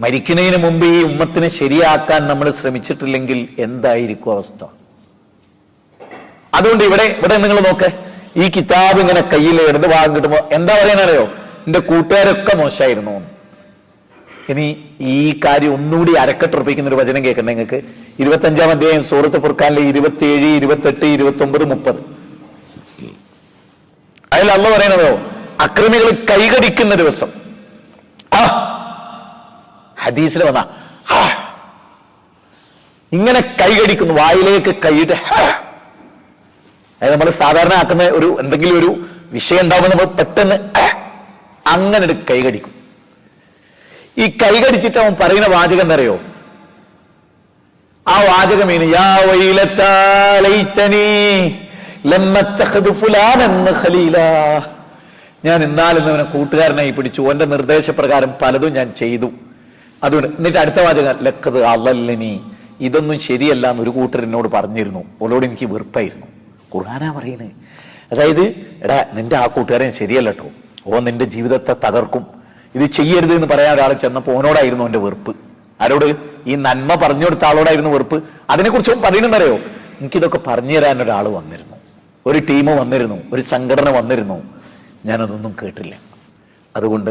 മരിക്കുന്നതിന് മുമ്പ് ഈ ഉമ്മത്തിനെ ശരിയാക്കാൻ നമ്മൾ ശ്രമിച്ചിട്ടില്ലെങ്കിൽ എന്തായിരിക്കും അവസ്ഥ? അതുകൊണ്ട് ഇവിടെ ഇവിടെ നിങ്ങൾ നോക്ക്. ഈ കിതാബ് ഇങ്ങനെ കയ്യിൽ ഇടത് ഭാഗം കിട്ടുമ്പോ എന്താ പറയാനറിയോ എന്റെ കൂട്ടുകാരൊക്കെ മോശമായിരുന്നു. ഇനി ഈ കാര്യം ഒന്നുകൂടി അരക്കെട്ടുറപ്പിക്കുന്ന ഒരു വചനം കേൾക്കണ്ടേ നിങ്ങൾക്ക്? ഇരുപത്തഞ്ചാം അധ്യായം സൂറത്ത് ഫുർഖാനിലെ ഇരുപത്തിയേഴ് ഇരുപത്തെട്ട് ഇരുപത്തി ഒമ്പത് മുപ്പത്. അതിൽ അല്ല പറയണതോ? അക്രമികൾ കൈകടിക്കുന്ന ദിവസം. ആ ഹദീസിൽ വന്ന ഇങ്ങനെ കൈകടിക്കുന്നു വായിലേക്ക് കൈയിട്ട് അതായത് നമ്മൾ സാധാരണ ആക്കുന്ന ഒരു എന്തെങ്കിലും ഒരു വിഷയം ഉണ്ടാവുമ്പോൾ നമ്മൾ പെട്ടെന്ന് അങ്ങനെ ഒരു കൈകടിക്കും. ഈ കൈകടിച്ചിട്ട് അവൻ പറയുന്ന വാചകം എന്തറിയോ ആ വാചകം ഇനി യാ വൈലത്താ ലൈറ്റനീ ലമ്മത്തഖദു ഫുലാനെന്ന് ഖലീല. ഞാൻ ഇന്നാലും അവനെ കൂട്ടുകാരനായി പിടിച്ചു. ഓന്റെ നിർദ്ദേശപ്രകാരം പലതും ഞാൻ ചെയ്തു. അതുകൊണ്ട് എന്നിട്ട് അടുത്ത വാചകം ലക്കത് അള്ളല്ലനി ഇതൊന്നും ശരിയല്ല എന്ന് ഒരു കൂട്ടർ എന്നോട് പറഞ്ഞിരുന്നു. ഓളോട് എനിക്ക് വെറുപ്പായിരുന്നു. ഖുർആാനാ പറയണേ. അതായത് എടാ നിന്റെ ആ കൂട്ടുകാരൻ ശരിയല്ല കേട്ടോ ഓ നിന്റെ ജീവിതത്തെ തകർക്കും. ഇത് ചെയ്യരുത് എന്ന് പറയാൻ ഒരാൾ ചെന്നപ്പോൾ ഓനോടായിരുന്നു എന്റെ വെറുപ്പ്. ആരോട്? ഈ നന്മ പറഞ്ഞു കൊടുത്ത ആളോടായിരുന്നു വെറുപ്പ്. അതിനെക്കുറിച്ച് പറയുന്നുണ്ടറിയോ എനിക്കിതൊക്കെ പറഞ്ഞു തരാൻ ഒരാൾ വന്നിരുന്നു. ഒരു ടീം വന്നിരുന്നു. ഒരു സംഘടന വന്നിരുന്നു. ഞാനതൊന്നും കേട്ടില്ല. അതുകൊണ്ട്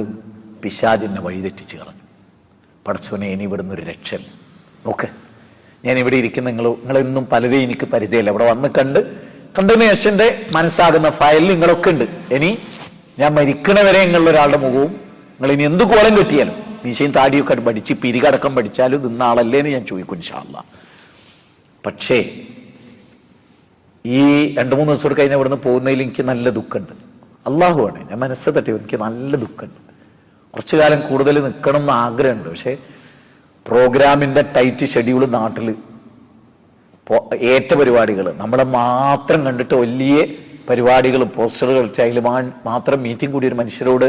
പിശാജിനെ വഴിതെറ്റിച്ച് കളഞ്ഞു. പടച്ചോനെ ഇനി ഇവിടുന്ന് ഒരു രക്ഷൻ നോക്ക് ഞാൻ ഇവിടെ ഇരിക്കുന്ന നിങ്ങൾ നിങ്ങളെന്നും പലരെയും എനിക്ക് പരിചയമില്ല. ഇവിടെ വന്ന് കണ്ട് കണ്ടതിന് ശേഷം എന്റെ മനസ്സാകുന്ന ഫയലിൽ നിങ്ങളൊക്കെ ഉണ്ട്. ഇനി ഞാൻ മരിക്കണവരെ നിങ്ങളുടെ ഒരാളുടെ മുഖവും നിങ്ങൾ ഇനി എന്ത് കോലം കെട്ടിയാലും മീശയും താടിയൊക്കെ പഠിച്ച് പിരികടക്കം പഠിച്ചാലും നിന്ന ആളല്ലേ എന്ന് ഞാൻ ചോദിക്കും ഇൻഷാല്ല പക്ഷേ ഈ രണ്ട് മൂന്ന് ദിവസം കഴിഞ്ഞ് ഇവിടുന്ന് പോകുന്നതിൽ എനിക്ക് നല്ല ദുഃഖമുണ്ട്. അള്ളാഹുവാണ് ഞാൻ മനസ്സ് തട്ടി എനിക്ക് നല്ല ദുഃഖമുണ്ട്. കുറച്ചു കാലം കൂടുതൽ നിൽക്കണം എന്ന് ആഗ്രഹമുണ്ട്. പക്ഷേ പ്രോഗ്രാമിന്റെ ടൈറ്റ് ഷെഡ്യൂൾ നാട്ടിൽ ഏറ്റ പരിപാടികൾ. നമ്മളെ മാത്രം കണ്ടിട്ട് വലിയ പരിപാടികൾ പോസ്റ്ററുകൾ അതിൽ മാത്രം മീറ്റിംഗ് കൂടി ഒരു മനുഷ്യരോട്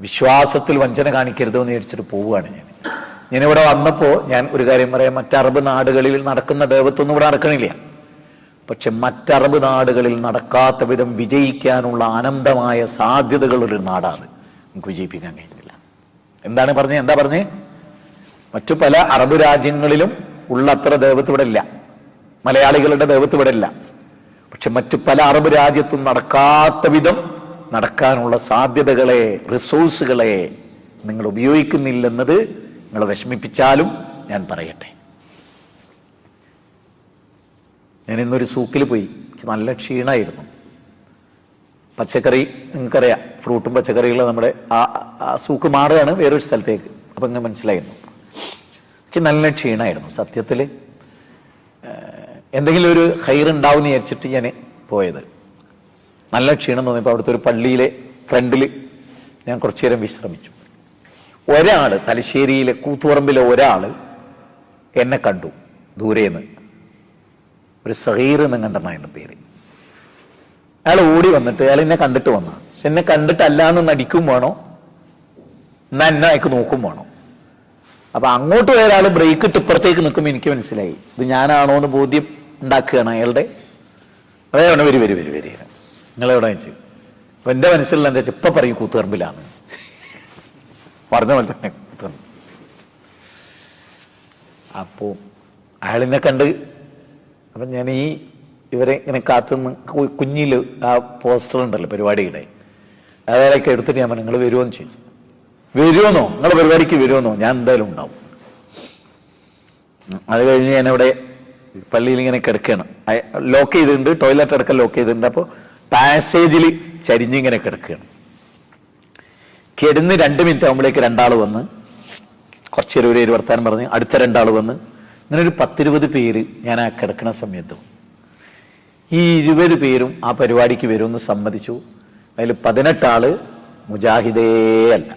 വിശ്വാസത്തിൽ വഞ്ചന കാണിക്കരുതോ എന്ന് വിചാരിച്ചിട്ട് പോവുകയാണ് ഞാൻ. ഞാനിവിടെ വന്നപ്പോൾ ഞാൻ ഒരു കാര്യം പറയാം. മറ്ററബ് നാടുകളിൽ നടക്കുന്ന ദേവത്വമൊന്നും ഇവിടെ നടക്കണില്ല. പക്ഷെ മറ്ററബ് നാടുകളിൽ നടക്കാത്ത വിധം വിജയിക്കാനുള്ള അനന്തമായ സാധ്യതകളുള്ള ഒരു നാടാണ്. നമുക്ക് വിജയിപ്പിക്കാൻ കഴിയുന്നില്ല എന്താണ് പറഞ്ഞത് എന്താ പറഞ്ഞേ? മറ്റു പല അറബ് രാജ്യങ്ങളിലും ഉള്ള അത്ര ദേവത്ത് ഇവിടെ ഇല്ല. മലയാളികളുടെ ദേവത്ത് ഇവിടെ ഇല്ല. പക്ഷെ മറ്റു പല അറബ് രാജ്യത്തും നടക്കാത്ത വിധം നടക്കാനുള്ള സാധ്യതകളെ റിസോഴ്സുകളെ നിങ്ങൾ ഉപയോഗിക്കുന്നില്ലെന്നത് നിങ്ങൾ വിഷമിപ്പിച്ചാലും ഞാൻ പറയട്ടെ. ഞാൻ ഇന്നൊരു സൂക്കിൽ പോയി. നല്ല ക്ഷീണമായിരുന്നു പച്ചക്കറി നിങ്ങൾക്കറിയാം. ഫ്രൂട്ടും പച്ചക്കറികളും നമ്മുടെ ആ സൂക്ക് മാറുകയാണ് വേറൊരു സ്ഥലത്തേക്ക്. അപ്പം ഇങ്ങനെ മനസ്സിലായിരുന്നു. എനിക്ക് നല്ല ക്ഷീണമായിരുന്നു സത്യത്തിൽ എന്തെങ്കിലും ഒരു ഹൈർ ഉണ്ടാവും എന്ന് വിചാരിച്ചിട്ട് ഞാൻ പോയത്. നല്ല ക്ഷീണം തോന്നിയപ്പോൾ അവിടുത്തെ ഒരു പള്ളിയിലെ ഫ്രണ്ടിൽ ഞാൻ കുറച്ചു നേരം വിശ്രമിച്ചു. ഒരാൾ തലശ്ശേരിയിലെ കൂത്തുപറമ്പിലെ ഒരാൾ എന്നെ കണ്ടു ദൂരേന്ന്. ഒരു സഹീർ എന്ന് കണ്ടെന്നാണ് പേര്. അയാൾ ഓടി വന്നിട്ട് അയാൾ എന്നെ കണ്ടിട്ട് വന്ന. പക്ഷെ എന്നെ കണ്ടിട്ടല്ല എന്ന് നടിക്കും വേണോ? എന്നാ എന്നെ അയക്ക് നോക്കും വേണോ? അപ്പൊ അങ്ങോട്ട് പോയ ഒരാൾ ബ്രേക്ക് ഇട്ട് ഇപ്പുറത്തേക്ക് നിൽക്കുമ്പോൾ എനിക്ക് മനസ്സിലായി. ഇത് ഞാനാണോ എന്ന് ബോധ്യം ഉണ്ടാക്കുകയാണ് അയാളുടെ. അതേ വേണം വരി വരി വരി വരി. നിങ്ങളെവിടെ വെച്ച്? അപ്പൊ എന്റെ മനസ്സിലുള്ള എന്താ വെച്ചാൽ ഇപ്പൊ പറയും കൂത്തുപറമ്പിലാണ്. പറഞ്ഞ പോലെ തന്നെ. അപ്പോ അയാളിനെ കണ്ട്. അപ്പം ഞാൻ ഈ ഇവരെ ഇങ്ങനെ കാത്തുനിന്ന് കുഞ്ഞിൽ ആ പോസ്റ്റർ ഉണ്ടല്ലോ പരിപാടിയുടെ. അതൊക്കെ എടുത്തിട്ട് ഞാൻ നിങ്ങൾ വരുമോന്ന് ചോദിച്ചു. വരുമെന്നോ നിങ്ങളുടെ പരിപാടിക്ക് വരുമെന്നോ ഞാൻ എന്തായാലും ഉണ്ടാവും. അത് കഴിഞ്ഞ് ഞാൻ അവിടെ പള്ളിയിൽ ഇങ്ങനെ കിടക്കുകയാണ് ലോക്ക് ചെയ്തിട്ടുണ്ട് ടോയ്ലറ്റ് അടക്കം ലോക്ക് ചെയ്തിട്ടുണ്ട്. അപ്പോൾ പാസേജിൽ ചരിഞ്ഞിങ്ങനെ കിടക്കുകയാണ് കിടന്ന് രണ്ട് മിനിറ്റ് ആകുമ്പോഴേക്ക് രണ്ടാൾ വന്ന് കുറച്ച് പേര് ഒരു വർത്താനം പറഞ്ഞ് അടുത്ത രണ്ടാൾ വന്ന് ഇങ്ങനെ ഒരു പത്തിരുപത് പേര് ഞാൻ ആ കിടക്കുന്ന സമയത്ത് ഈ ഇരുപത് പേരും ആ പരിപാടിക്ക് വരുമെന്ന് സമ്മതിച്ചു. അതിൽ പതിനെട്ടാൾ മുജാഹിദേ അല്ല.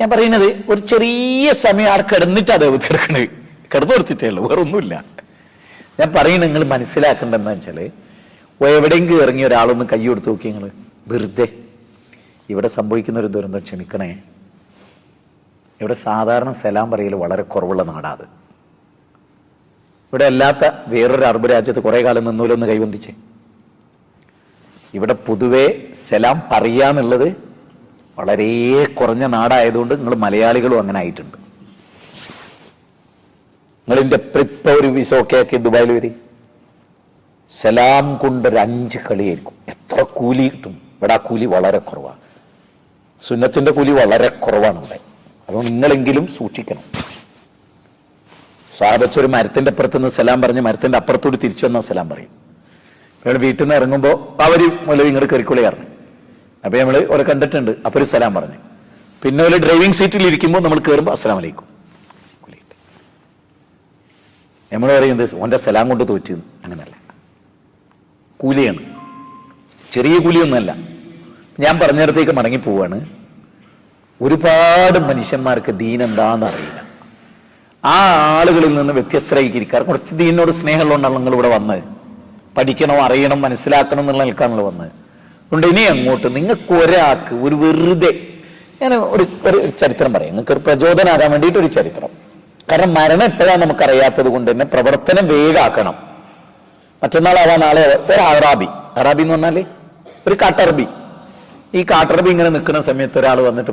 ഞാൻ പറയുന്നത് ഒരു ചെറിയ സമയം ആടെ കിടന്നിട്ട് അത് എടുക്കണത് കിടന്നു കൊടുത്തിട്ടേ ഉള്ളൂ വേറെ ഒന്നുമില്ല ഞാൻ പറയുന്നത് നിങ്ങൾ മനസ്സിലാക്കേണ്ടതെന്ന് വെച്ചാൽ എവിടെയെങ്കിലും ഇറങ്ങി ഒരാളൊന്ന് കൈ കൊടുത്ത് നോക്കി നിങ്ങൾ വെറുതെ. ഇവിടെ സംഭവിക്കുന്ന ഒരു ദുരന്തം ക്ഷമിക്കണേ. ഇവിടെ സാധാരണ സലാം പറയൽ വളരെ കുറവുള്ള നാടാത് ഇവിടെ അല്ലാത്ത വേറൊരു അറബ് രാജ്യത്ത് കുറേ കാലം നിന്നൂലൊന്ന് കൈവന്തിച്ചേ. ഇവിടെ പൊതുവേ സലാം പറയാന്നുള്ളത് വളരെ കുറഞ്ഞ നാടായതുകൊണ്ട് നിങ്ങൾ മലയാളികളും അങ്ങനെ ആയിട്ടുണ്ട്. നിങ്ങളിന്റെ പ്രിപ്പ ഒരു വിസ ഒക്കെ ആക്കി ദുബായിൽ വരി. സലാം കൊണ്ട് ഒരു അഞ്ച് കളിയായിരിക്കും എത്ര കൂലി കിട്ടും? ഇവിടെ ആ കൂലി വളരെ കുറവാണ് സുന്നത്തിന്റെ കൂലി വളരെ കുറവാണ് ഇവിടെ. അതുകൊണ്ട് നിങ്ങളെങ്കിലും സൂക്ഷിക്കണം. സാഹബത്ത് ഒരു മരത്തിന്റെ അപ്പുറത്ത് നിന്ന് സലാം പറഞ്ഞ് മരത്തിന്റെ അപ്പുറത്തോട് തിരിച്ചു വന്നാൽ സലാം പറയും. ഞങ്ങൾ വീട്ടിൽ നിന്ന് ഇറങ്ങുമ്പോൾ അവർ മുതൽ ഇങ്ങോട്ട് കയറിക്കൊള്ളി പറഞ്ഞു. അപ്പൊ നമ്മൾ ഓരോ കണ്ടിട്ടുണ്ട്. അപ്പൊ ഒരു സലാം പറഞ്ഞു. പിന്നെ ഒരു ഡ്രൈവിംഗ് സീറ്റിൽ ഇരിക്കുമ്പോൾ നമ്മൾ കയറുമ്പോൾ അസ്സലാം വലൈക്കും നമ്മൾ പറയുന്നത് ഓന്റെ സലാം കൊണ്ട് തോറ്റു. അങ്ങനല്ല. കൂലിയാണ്. ചെറിയ കൂലിയൊന്നുമല്ല. ഞാൻ പറഞ്ഞിടത്തേക്ക് മടങ്ങി പോവാണ്. ഒരുപാട് മനുഷ്യന്മാർക്ക് ദീൻ എന്താണെന്ന് അറിയില്ല ആ ആളുകളിൽ നിന്ന് വ്യത്യസ്തരായിരിക്കാർ കുറച്ച് ദീനോട് സ്നേഹമുള്ള നിങ്ങൾ ഇവിടെ വന്ന് പഠിക്കണം അറിയണം മനസ്സിലാക്കണം എന്നുള്ള നിൽക്കാനുള്ള വന്നത്. അതുകൊണ്ട് ഇനി അങ്ങോട്ട് നിങ്ങൾക്ക് ഒരാൾക്ക് ഒരു വെറുതെ ഞാൻ ഒരു ഒരു ചരിത്രം പറയാം. നിങ്ങൾക്ക് ഒരു പ്രചോദനമാകാൻ വേണ്ടിയിട്ട് ഒരു ചരിത്രം. കാരണം മരണം എപ്പോഴാണ് നമുക്കറിയാത്തത് കൊണ്ട് തന്നെ പ്രവർത്തനം വേഗാക്കണം മറ്റന്നാളാവാ നാളെ ഒരു അറാബി. അറാബി എന്ന് പറഞ്ഞാൽ ഒരു കാട്ടറബി ഈ കാട്ടറബി ഇങ്ങനെ നിൽക്കുന്ന സമയത്ത് ഒരാൾ വന്നിട്ട്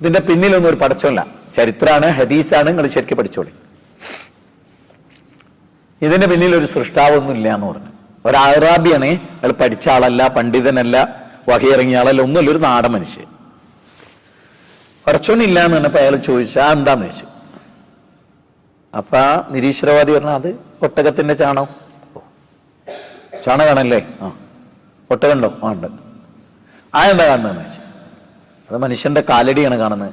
ഇതിന്റെ പിന്നിലൊന്നും ഒരു പഠിച്ചല്ല ചരിത്രമാണ് ഹദീസാണ് നിങ്ങൾ ശരിക്കും പഠിച്ചോളി. ഇതിന്റെ പിന്നിൽ ഒരു സൃഷ്ടാവൊന്നും ഇല്ല എന്ന് പറഞ്ഞു. ഒരു അറാബിയാണ് അയാൾ പഠിച്ച ആളല്ല പണ്ഡിതനല്ല വഹിയിറങ്ങിയ ആളല്ല ഒന്നുമില്ല ഒരു നാടൻ മനുഷ്യൻ. പടച്ചോനില്ല എന്ന് പറഞ്ഞപ്പോ അയാൾ ചോദിച്ചാ എന്താന്ന് ചോദിച്ചു? അപ്പൊ ആ നിരീശ്വരവാദി പറഞ്ഞ അത് ഒട്ടകത്തിന്റെ ചാണകം. ചാണകാണല്ലേ? ആ. ഒട്ടകണ്ടോ ആ ഉണ്ട്. ആ എന്താ കാണുന്നതെന്ന് ചോദിച്ചു. അത് മനുഷ്യന്റെ കാലടിയാണ് കാണുന്നത്.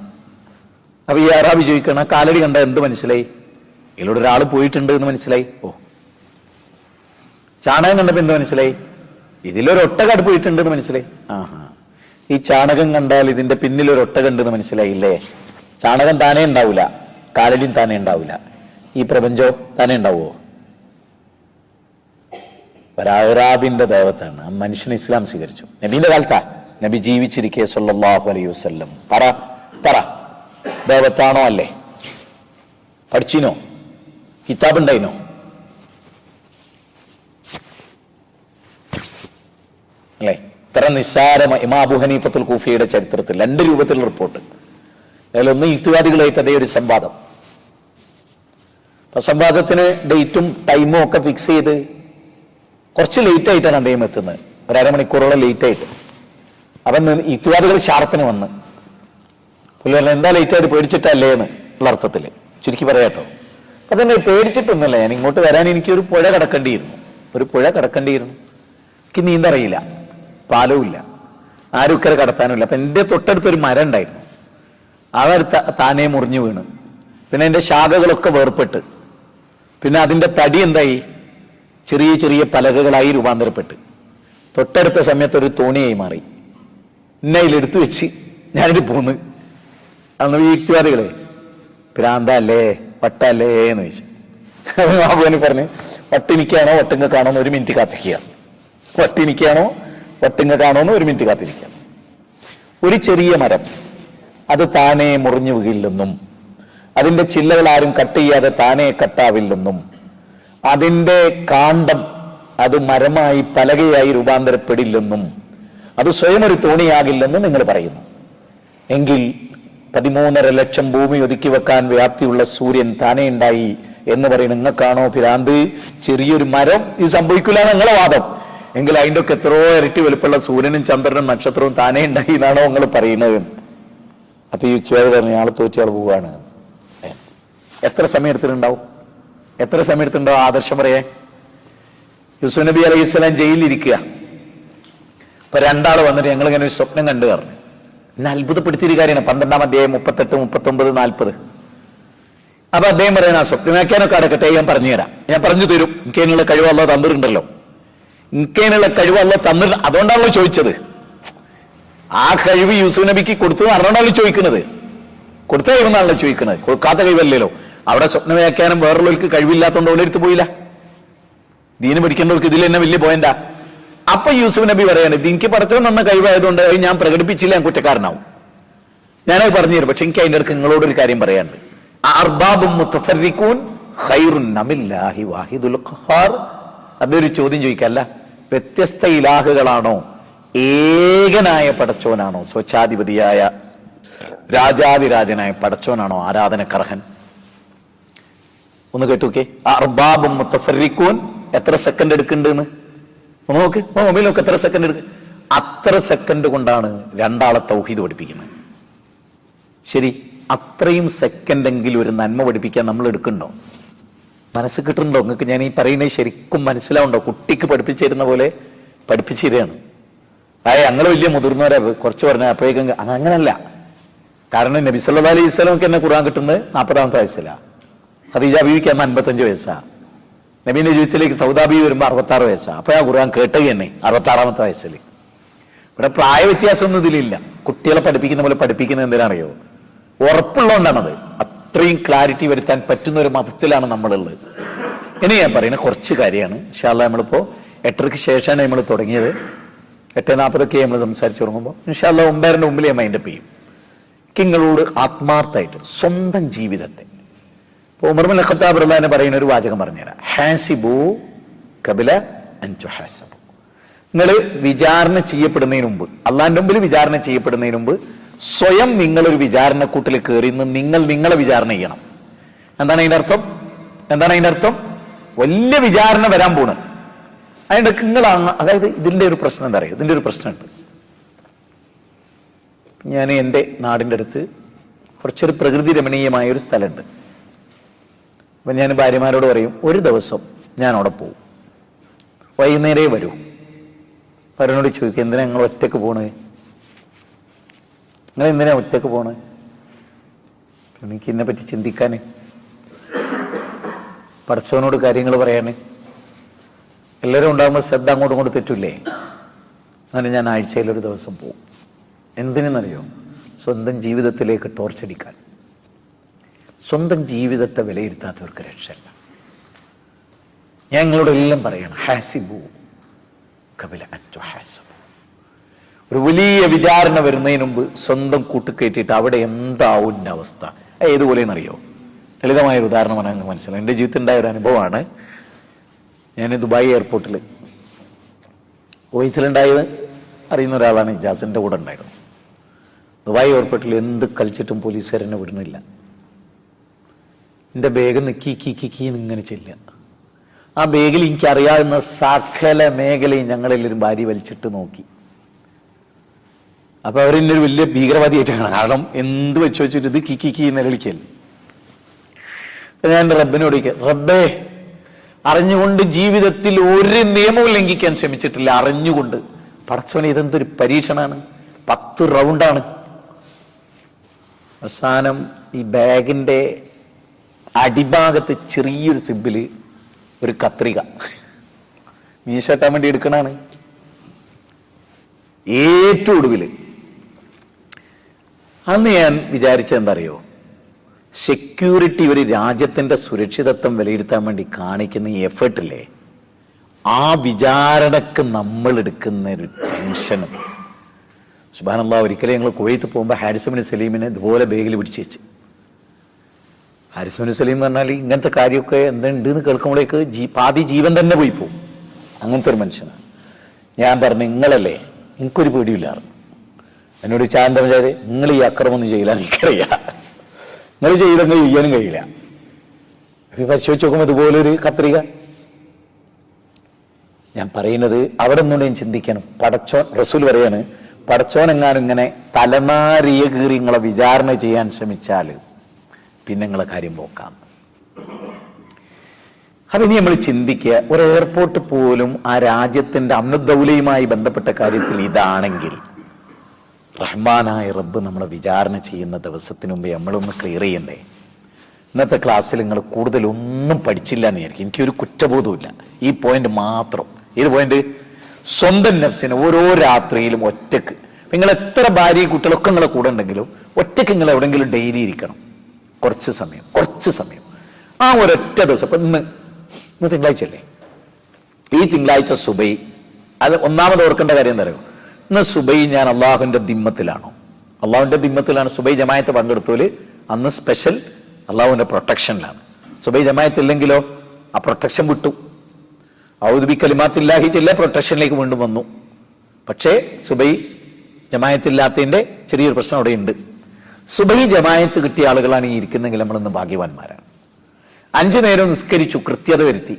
അപ്പൊ ഈ അറാബി ചോദിക്കണം ആ കാലടി കണ്ട എന്ത് മനസ്സിലായി? ഇതിലൂടെ ഒരാൾ പോയിട്ടുണ്ട് എന്ന് മനസ്സിലായി? ഓ. ചാണകം കണ്ടപ്പോ എന്ത് മനസ്സിലായി? ഇതിലൊരു ഒട്ടകാട് പോയിട്ടുണ്ട് എന്ന് മനസ്സിലായി. ആഹാ. ഈ ചാണകം കണ്ടാൽ ഇതിന്റെ പിന്നിൽ ഒരു ഒട്ടകം ഉണ്ടെന്ന് മനസ്സിലായില്ലേ? ചാണകം താനേ ഉണ്ടാവില്ല കാലടിയും താനേ ഉണ്ടാവില്ല ഈ പ്രപഞ്ചോ താനേ ഉണ്ടാവുമോ ഒരാബിന്റെ ദേവത്താണ്. മനുഷ്യൻ ഇസ്ലാം സ്വീകരിച്ചു. നബീന്റെ കാലത്താ. നബി ജീവിച്ചിരിക്കേ സല്ലല്ലാഹു അലൈഹി വസ്ല്ലം. പറ പറ. ദേവത്താണോ അല്ലേ? പഠിച്ചിനോ? കിതാബ് ഉണ്ടായിനോ അല്ലേ? ഇത്ര നിസ്സാരമ ഇമാബു ഹനീഫത്തുൽ കൂഫിയുടെ ചരിത്രത്തിൽ രണ്ട് രൂപത്തിൽ റിപ്പോർട്ട്. അതിലൊന്ന് യുക്തിവാദികളായിട്ട് അതേ ഒരു സംവാദം. അപ്പൊ സംവാദത്തിന് ഡേറ്റും ടൈമും ഒക്കെ ഫിക്സ് ചെയ്ത് കുറച്ച് ലേറ്റ് ആയിട്ടാണ് അദ്ദേഹം എത്തുന്നത്. ഒരു അരമണിക്കൂറോളം ലേറ്റ് ആയിട്ട്. നി- യുക്തിവാദികൾ ഷാർപ്പിന് വന്ന്. പുള്ളി എന്താ ലേറ്റ് ആയിട്ട് പേടിച്ചിട്ടല്ലേ? എന്ന് ഉള്ള അർത്ഥത്തിൽ. ചുരുക്കി പറയാട്ടോ അപ്പം തന്നെ പേടിച്ചിട്ടൊന്നുമല്ല ഞാൻ ഇങ്ങോട്ട് വരാൻ എനിക്കൊരു പുഴ കടക്കേണ്ടിയിരുന്നു. ഒരു പുഴ കടക്കേണ്ടിയിരുന്നു. എനിക്ക് നീന്തറിയില്ല പാലവും ഇല്ല. ആരും ഇക്കരെ കടത്താനുമില്ല അപ്പം എന്റെ തൊട്ടടുത്തൊരു മരം ഉണ്ടായിരുന്നു. അവർ താനെ മുറിഞ്ഞു വീണ്. പിന്നെ എന്റെ ശാഖകളൊക്കെ വേർപെട്ട് പിന്നെ അതിന്റെ തടി എന്തായി? ചെറിയ ചെറിയ പലകകളായി രൂപാന്തരപ്പെട്ട്. തൊട്ടടുത്ത സമയത്ത് ഒരു തോണിയായി മാറി. എന്നെ അതിലെടുത്തു വെച്ച് ഞാനിത് പോന്ന്. അന്ന് വീട്ടുകാരികളെ പ്രാന്തല്ലേ വട്ടല്ലേ എന്ന് ചോദിച്ചു. ബാബുവിന് പറഞ്ഞ് വട്ടിനിക്കാണോ വട്ടിങ്ങ എന്ന് ഒരു മിനിറ്റ് കാത്തിരിക്കുക. വട്ടിനിക്കാണോ വട്ടിങ്ങ കാണോന്ന് ഒരു മിനിറ്റ് കാത്തിരിക്കുക. ഒരു ചെറിയ മരം അത് താനേ മുറിഞ്ഞു വീഴില്ലെന്നും അതിന്റെ ചില്ലകൾ ആരും കട്ട് ചെയ്യാതെ താനേ കട്ടാവില്ലെന്നും അതിന്റെ കാന്തം അത് മരമായി പലകയായി രൂപാന്തരപ്പെടില്ലെന്നും അത് സ്വയം ഒരു തോണിയാകില്ലെന്ന് നിങ്ങൾ പറയുന്നു. എങ്കിൽ പതിമൂന്നര ലക്ഷം ഭൂമി ഒതുക്കി വെക്കാൻ വ്യാപ്തിയുള്ള സൂര്യൻ താനേ ഉണ്ടായി എന്ന് പറയുന്നത് നിങ്ങൾക്കാണോ ഭ്രാന്ത്? ചെറിയൊരു മരം ഇത് സംഭവിക്കില്ല നിങ്ങളെ വാദം. എങ്കിൽ അതിന്റെ ഒക്കെ എത്രയോ ഇരട്ടി വലുപ്പമുള്ള സൂര്യനും ചന്ദ്രനും നക്ഷത്രവും താനേ ഉണ്ടായി എന്നാണോ നിങ്ങൾ പറയുന്നത്? അപ്പൊ ഈ ചേർ പറഞ്ഞു ആൾ തോറ്റിയാൾ പോവുകയാണ്. എത്ര സമയം എടുത്തിട്ടുണ്ടാവും എത്ര സമയം എടുത്തിട്ടുണ്ടാവും ആദർശം പറയേ? യൂസുഫ് നബി അലൈഹി സ്വലാം ജയിലിലിരിക്കുക അപ്പൊ രണ്ടാൾ വന്നിട്ട് ഞങ്ങൾ ഇങ്ങനെ ഒരു സ്വപ്നം കണ്ടു പറഞ്ഞു. എന്നെ അത്ഭുതപ്പെടുത്തിയൊരു കാര്യമാണ്. പന്ത്രണ്ടാം അധ്യായം മുപ്പത്തെട്ട് മുപ്പത്തൊമ്പത് നാൽപ്പത്. അപ്പൊ അദ്ദേഹം പറയുന്ന ആ സ്വപ്നം സ്വപ്നമാക്കാനൊക്കെ അടക്കട്ടെ ഞാൻ പറഞ്ഞു തരാം. ഞാൻ പറഞ്ഞു തരും. ഇൻകേനുള്ള കഴിവ് അല്ല തന്നിട്ടുണ്ടല്ലോ. ഇൻകേനുള്ള കഴിവ് അല്ല തന്നിട്ട് അതുകൊണ്ടാണല്ലോ ചോദിച്ചത്. ആ കഴിവ് യൂസുഫ് നബിക്ക് കൊടുത്തത് അറിയണമല്ലോ ചോദിക്കുന്നത്. കൊടുത്ത കഴിവെന്നാണല്ലോ ചോദിക്കുന്നത്. കൊടുക്കാത്ത കഴിവല്ലല്ലോ. അവിടെ സ്വപ്ന വ്യാഖ്യാനം വേറുള്ളവർക്ക് കഴിവില്ലാത്തതുകൊണ്ട് ഓലെടുത്ത് പോയില്ല. ദീന് പഠിക്കേണ്ടവർക്ക് ഇതിൽ തന്നെ വലിയ പോയിന്റാ. അപ്പൊ യൂസുഫ് നബി പറയാണ് ഇത് എനിക്ക് പഠിച്ചത് നന്ന കഴിവായതുകൊണ്ട് ഞാൻ പ്രകടിപ്പിച്ചില്ല ഞാൻ കുറ്റക്കാരനാവും. ഞാനത് പറഞ്ഞു തരും പക്ഷെ എനിക്ക് അതിന്റെ അടുക്ക് നിങ്ങളോടൊരു കാര്യം പറയാനുണ്ട്. അതൊരു ചോദ്യം ചോദിക്കല്ല വ്യത്യസ്ത ഇലാഹുകളാണോ? ഏകനായ പടച്ചോനാണോ? സ്വച്ഛാധിപതിയായ രാജാതിരാജനായ പടച്ചോനാണോ? ആരാധനക്കർഹൻ? ഒന്ന് കേട്ടു നോക്കേ അർബാബും എത്ര സെക്കൻഡ് എടുക്കുന്നുണ്ടെന്ന് നോക്ക് മൊബൈൽ നോക്ക് എത്ര സെക്കൻഡ് എടുക്കും? അത്ര സെക്കൻഡ് കൊണ്ടാണ് രണ്ടാളെ തൗഹീദ് പഠിപ്പിക്കുന്നത്. ശരി അത്രയും സെക്കൻഡ് എങ്കിലും ഒരു നന്മ പഠിപ്പിക്കാൻ നമ്മൾ എടുക്കണ്ടോ മനസ്സ് കിട്ടുന്നുണ്ടോ? നിങ്ങൾക്ക് ഞാൻ ഈ പറയുന്നത് ശരിക്കും മനസ്സിലാവുണ്ടോ കുട്ടിക്ക് പഠിപ്പിച്ചിരുന്ന പോലെ പഠിപ്പിച്ചിരുകയാണ്. അതെ ഞങ്ങൾ വലിയ മുതിർന്നവരെ. കുറച്ച് പറഞ്ഞ അപ്പോഴേക്കും അങ്ങ- അങ്ങനല്ല. കാരണം നബി സല്ലാ അലൈഹി സ്വലമൊക്കെ എന്നെ ഖുറാൻ കിട്ടുന്നത് നാൽപ്പതാമത്തെ വയസ്സിലാണ് ഖദീജ ബീവിക്ക് അന്ന് അൻപത്തഞ്ച് വയസ്സാ. നബീന്റെ ജീവിതത്തിലേക്ക് സൗദാബി വരുമ്പോൾ അറുപത്താറ് വയസ്സാണ് അപ്പോൾ ആ ഖുർആൻ കേട്ടത് തന്നെ അറുപത്താറാമത്തെ വയസ്സിൽ. ഇവിടെ പ്രായ വ്യത്യാസമൊന്നും ഇതിലില്ല. കുട്ടികളെ പഠിപ്പിക്കുന്ന പോലെ പഠിപ്പിക്കുന്നത് എന്തിനാണെന്നറിയോ? ഉറപ്പുള്ളതുകൊണ്ടാണത്. അത്രയും ക്ലാരിറ്റി വരുത്താൻ പറ്റുന്ന ഒരു മതത്തിലാണ് നമ്മളുള്ളത്. ഇനി ഞാൻ പറയുന്ന കുറച്ച് കാര്യമാണ്. ഇൻഷാല്ല നമ്മളിപ്പോൾ എട്ടരയ്ക്ക് ശേഷമാണ് നമ്മൾ തുടങ്ങിയത്. എട്ട് നാൽപ്പതൊക്കെ നമ്മൾ സംസാരിച്ചു തുടങ്ങുമ്പോൾ ഇൻഷാല്ല ഒമ്പതിന്റെ മുമ്പിൽ ഞാൻ മൈൻഡപ്പ് ചെയ്യും. നിങ്ങളോട് ആത്മാർത്ഥമായിട്ട് സ്വന്തം ജീവിതത്തെ ഇപ്പോൾ ഉമർമൽ ഖത്താബ് റഹ്ലാനെ പറയുന്ന ഒരു വാചകം പറഞ്ഞുതരാം. ഹാസിബു കബില അഞ്ചു ഹാസബു നിങ്ങൾ വിചാരണ ചെയ്യപ്പെടുന്നതിന് മുമ്പ് അള്ളാഹിന്റെ മുമ്പിൽ വിചാരണ ചെയ്യപ്പെടുന്നതിന് മുമ്പ് സ്വയം നിങ്ങളൊരു വിചാരണക്കൂട്ടിൽ കയറി നിന്ന് നിങ്ങൾ നിങ്ങളെ വിചാരണ ചെയ്യണം. എന്താണ് അതിന്റെ അർത്ഥം? എന്താണ് അതിന്റെ അർത്ഥം? വലിയ വിചാരണ വരാൻ പോണ്. അതിന്റെ നിങ്ങളാണ് അതായത് ഇതിന്റെ ഒരു പ്രശ്നം എന്താ പറയുക ഇതിന്റെ ഒരു പ്രശ്നമുണ്ട്. ഞാൻ എന്റെ നാടിന്റെ അടുത്ത് കുറച്ചൊരു പ്രകൃതി രമണീയമായ ഒരു സ്ഥലമുണ്ട്. അപ്പം ഞാൻ ഭാര്യമാരോട് പറയും ഒരു ദിവസം ഞാൻ അവിടെ പോകും വൈകുന്നേരേ വരൂ. അവരോട് ചോദിക്കും എന്തിനാ നിങ്ങൾ ഒറ്റയ്ക്ക് പോണേ? നിങ്ങൾ എന്തിനാ ഒറ്റയ്ക്ക് പോണേ? എനിക്ക് എന്നെ പറ്റി ചിന്തിക്കാൻ പഠിച്ചവനോട് കാര്യങ്ങൾ പറയാന്. എല്ലാവരും ഉണ്ടാകുമ്പോൾ ശ്രദ്ധ അങ്ങോട്ടും ഇങ്ങോട്ട് തെറ്റില്ലേ? അങ്ങനെ ഞാൻ ആഴ്ചയിൽ ഒരു ദിവസം പോകും എന്തിനെന്നറിയോ? സ്വന്തം ജീവിതത്തിലേക്ക് ടോർച്ചടിക്കാൻ സ്വന്തം ജീവിതത്തെ വിലയിരുത്താത്തവർക്ക് രക്ഷയില്ല. ഞാൻ നിങ്ങളോട് എല്ലാം പറയണം. ഹാസിബു കപില അറ്റു ഹാസിബു. ഒരു വലിയ വിചാരണ വരുന്നതിന് മുമ്പ് സ്വന്തം കൂട്ടുകയറ്റിയിട്ട് അവിടെ എന്താവും എന്റെ അവസ്ഥ? ഏതുപോലെയെന്നറിയോ ലളിതമായ ഒരു ഉദാഹരണമാണ് അങ്ങ് മനസ്സിലായി എന്റെ ജീവിതത്തിൽ ഉണ്ടായ ഒരു അനുഭവമാണ്. ഞാൻ ദുബായ് എയർപോർട്ടിൽ കുവൈത്തിലുണ്ടായത് അറിയുന്ന ഒരാളാണ് ജാസിന്റെ കൂടെ ഉണ്ടായിരുന്നു. ദുബായ് എയർപോർട്ടിൽ എന്ത് കളിച്ചിട്ടും പോലീസുകാരനെ വിടുന്നില്ല. എന്റെ ബാഗ് നിക്കി കി കി കി ഇങ്ങനെ ചെല്ലുക. ആ ബാഗിൽ എനിക്കറിയാവുന്ന സകല മേഖലയും ഞങ്ങളെല്ലാവരും ഭാര്യ വലിച്ചിട്ട് നോക്കി. അപ്പൊ അവരെന്നൊരു വലിയ ഭീകരവാദിയായിട്ടാണ് കാരണം എന്ത് വെച്ച് വെച്ചിട്ട് ഇത് കി കി കി നിലവിളിക്കല്ലേ ഞാൻ റബ്ബിനോട് റബ്ബേ അറിഞ്ഞുകൊണ്ട് ജീവിതത്തിൽ ഒരു നിയമവും ലംഘിക്കാൻ ശ്രമിച്ചിട്ടില്ല. അറിഞ്ഞുകൊണ്ട്. പടച്ചവനെ ഇതെന്തൊരു പരീക്ഷണാണ് പത്ത് റൗണ്ടാണ് അവസാനം ഈ ബാഗിന്റെ അടിഭാഗത്ത് ചെറിയൊരു സിബിൽ ഒരു കത്രിക. മീശട്ടാൻ വേണ്ടി എടുക്കണാണ് ഏറ്റവും ഒടുവിൽ അന്ന് ഞാൻ വിചാരിച്ചെന്തറിയോ സെക്യൂരിറ്റി ഒരു രാജ്യത്തിന്റെ സുരക്ഷിതത്വം വിലയിരുത്താൻ വേണ്ടി കാണിക്കുന്ന ഈ എഫേർട്ടില്ലേ ആ വിചാരണക്ക് നമ്മൾ എടുക്കുന്ന ഒരു ടെൻഷനും സുബാനല്ലാ ഒരിക്കലും ഞങ്ങൾ കുവൈത്ത് പോകുമ്പോൾ ഹാരിസമിന് സലീമിനെ ഇതുപോലെ ബേഗിൽ പിടിച്ച് വെച്ച്. ഹാരിസമിന് സലീം പറഞ്ഞാൽ ഇങ്ങനത്തെ കാര്യമൊക്കെ എന്തുണ്ട് എന്ന് കേൾക്കുമ്പോഴേക്ക് ജീ പാതി ജീവൻ തന്നെ പോയി പോകും അങ്ങനത്തെ ഒരു മനുഷ്യനാണ്. ഞാൻ പറഞ്ഞു നിങ്ങളല്ലേ? എനിക്കൊരു പേടിയില്ലായിരുന്നു എന്നോട് ചാന്ത വിചാരി നിങ്ങൾ ഈ അക്രമമൊന്നും ചെയ്യില്ല എനിക്കറിയാം. നിങ്ങൾ ചെയ്തെങ്കിൽ ചെയ്യാനും കഴിയില്ല. പരിശോധിച്ച് നോക്കുമ്പോൾ ഇതുപോലൊരു കത്രിക. ഞാൻ പറയുന്നത് അവിടെ നിന്നുകൊണ്ട് ഞാൻ ചിന്തിക്കണം. പടച്ചോൻ റസൂൽ പറയാണ് പടച്ചോൻ എങ്ങാനും ഇങ്ങനെ തലമാരിയ കീറി നിങ്ങളെ വിചാരണ ചെയ്യാൻ ശ്രമിച്ചാൽ പിന്നെ നിങ്ങളെ കാര്യം നോക്കാം. ഇനി നമ്മൾ ചിന്തിക്കുക ഒരു എയർപോർട്ട് പോലും ആ രാജ്യത്തിന്റെ അമ്നുദൗലയുമായി ബന്ധപ്പെട്ട കാര്യത്തിൽ ഇതാണെങ്കിൽ റഹ്മാനായ റബ്ബ് നമ്മളെ വിചാരണ ചെയ്യുന്ന ദിവസത്തിന് മുമ്പേ നമ്മളൊന്ന് ക്ലിയർ ചെയ്യണ്ടേ? ഇന്നത്തെ ക്ലാസ്സിൽ നിങ്ങൾ കൂടുതലൊന്നും പഠിച്ചില്ല എന്ന് വിചാരിക്കും. എനിക്കൊരു കുറ്റബോധമില്ല ഈ പോയിന്റ് മാത്രം. ഏത് പോയിന്റ് സ്വന്തം നഫ്സിന് ഓരോ രാത്രിയിലും ഒറ്റയ്ക്ക്. നിങ്ങൾ എത്ര ഭാര്യ കുട്ടികളൊക്കെ നിങ്ങളെ കൂടെ ഉണ്ടെങ്കിലും ഒറ്റയ്ക്ക് നിങ്ങൾ എവിടെയെങ്കിലും ഡെയിലി ഇരിക്കണം. കുറച്ച് സമയം കുറച്ച് സമയം. ആ ഒരൊറ്റ ദിവസം ഇപ്പം ഇന്ന് ഇന്ന് തിങ്കളാഴ്ച അല്ലേ? ഈ തിങ്കളാഴ്ച സുബൈ അത് ഒന്നാമത് ഓർക്കേണ്ട കാര്യം എന്താ പറയുക ഇന്ന് സുബൈ ഞാൻ അള്ളാഹുവിന്റെ ദിമ്മത്തിലാണോ? അള്ളാഹുവിന്റെ ദിമ്മത്തിലാണ് സുബൈ ജമായത്ത് പങ്കെടുത്തോൽ അന്ന് സ്പെഷ്യൽ അള്ളാഹുവിന്റെ പ്രൊട്ടക്ഷനിലാണ്. സുബൈ ജമായത്ത് ഇല്ലെങ്കിലോ ആ പ്രൊട്ടക്ഷൻ വിട്ടു. ഔദുബി കലിമാത്തില്ലാഹി ചില്ല പ്രൊട്ടക്ഷനിലേക്ക് വീണ്ടും വന്നു. പക്ഷേ സുബൈ ജമായത്തില്ലാത്തതിന്റെ ചെറിയൊരു പ്രശ്നം അവിടെ ഉണ്ട് സുബഹി ജമായത്ത് കിട്ടിയ ആളുകളാണ് ഈ ഇരിക്കുന്നെങ്കിൽ നമ്മളിന്ന് ഭാഗ്യവാന്മാരാണ്. അഞ്ചു നേരം നിസ്കരിച്ചു കൃത്യത വരുത്തി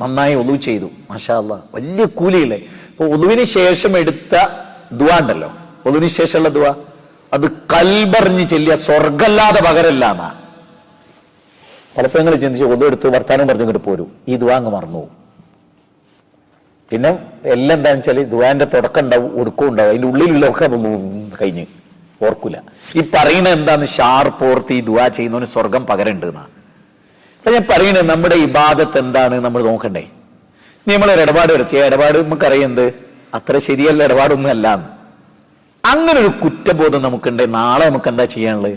നന്നായി ഒളിവ് ചെയ്തു. മാഷാ അല്ലാ വലിയ കൂലിയില്ലേ? അപ്പോൾ ഒളിവിന് ശേഷം എടുത്ത ദുവ ഉണ്ടല്ലോ. ഒളിവിന് ശേഷമുള്ള ദുവ അത് കൽബറിഞ്ഞ് ചെല്ലിയ സ്വർഗല്ലാതെ പകരല്ല എന്നാ പലപ്പോഴും നിങ്ങൾ ചിന്തിച്ചു ഒതു എടുത്ത് വർത്താനം പറഞ്ഞിങ്ങോട്ട് പോരും. ഈ ദുവ അങ്ങ് മറന്നു പിന്നെ എല്ലാം എന്താണെന്ന് വെച്ചാൽ ദുവാന്റെ തുടക്കം ഉണ്ടാവും ഒടുക്കം ഉണ്ടാവും. അതിന്റെ ഉള്ളിലുള്ളതൊക്കെ കഴിഞ്ഞ്. ഓർക്കൂല. ഈ പറയുന്നത് എന്താന്ന് ഷാർപ്പ് ഓർത്ത് ഈ ദുവാ ചെയ്യുന്നവന് സ്വർഗം പകരണ്ട് എന്നാ അപ്പൊ ഞാൻ പറയുന്നത് നമ്മുടെ ഇബാദത്ത് എന്താണ് നമ്മൾ നോക്കണ്ടേ? നമ്മളൊരു ഇടപാട് വരുത്തിയ ഇടപാട് നമുക്ക് അറിയുന്നത് അത്ര ശരിയല്ല ഇടപാടൊന്നും അല്ല. അങ്ങനെ ഒരു കുറ്റബോധം നമുക്കുണ്ട്. നാളെ നമുക്ക് എന്താ ചെയ്യാനുള്ളത്?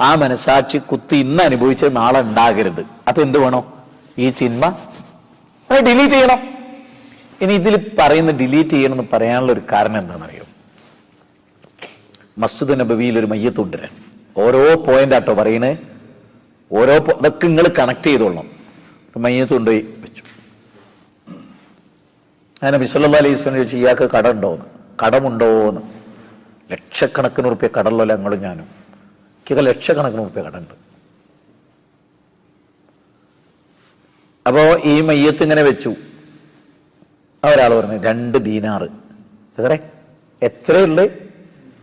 ആ മനസാക്ഷി കുത്തി ഇന്ന് അനുഭവിച്ചത് നാളെ ഉണ്ടാകരുത്. അപ്പൊ എന്ത് വേണോ? ഈ ചിന്മ അത് ഡിലീറ്റ് ചെയ്യണം. ഇനി ഇതിൽ പറയുന്ന ഡിലീറ്റ് ചെയ്യണം എന്ന് പറയാനുള്ള ഒരു കാരണം എന്താണെന്നറിയോ? മസ്ജിദ് നബവിയിൽ ഒരു മയ്യത്ത് കൊണ്ടുവരാൻ ഓരോ പോയിന്റ് ആട്ടോ പറയണേ. ഓരോ അതൊക്കെ നിങ്ങൾ കണക്ട് ചെയ്തോളണം. മയ്യത്ത് കൊണ്ടുപോയി വെച്ചു. അങ്ങനെ ബിസല്ലാ അലൈഹി സ്വലം ചോദിച്ചു ഇയാൾക്ക് കടമുണ്ടോന്ന് കടമുണ്ടോന്ന് ലക്ഷക്കണക്കിന് ഉറുപ്പ്യ കടലല്ലോ ഞങ്ങളും ഞാനും. എനിക്കൊക്കെ ലക്ഷക്കണക്കിന് ഉറുപ്പ്യ കടമുണ്ട് അപ്പോ ഈ മയ്യത്ത് ഇങ്ങനെ വെച്ചു. ഒരാൾ പറഞ്ഞു രണ്ട് ദീനാറ്. എത്ര എത്രയുള്ളു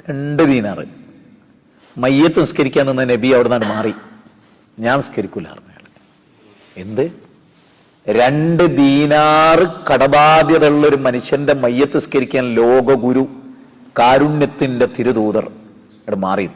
രണ്ട് ദീനാറ്. മയ്യത്ത് നിസ്കരിക്കാൻ നിന്ന നബി അവിടെ നിന്നാണ് മാറി. ഞാൻ നിസ്കരിക്കൂല എന്ത്? രണ്ട് ദീനാറ് കടബാധ്യതയുള്ള ഒരു മനുഷ്യന്റെ മയ്യത്ത് നിസ്കരിക്കാൻ ലോകഗുരു കാരുണ്യത്തിന്റെ തിരുദൂതർ അവിടെ മാറി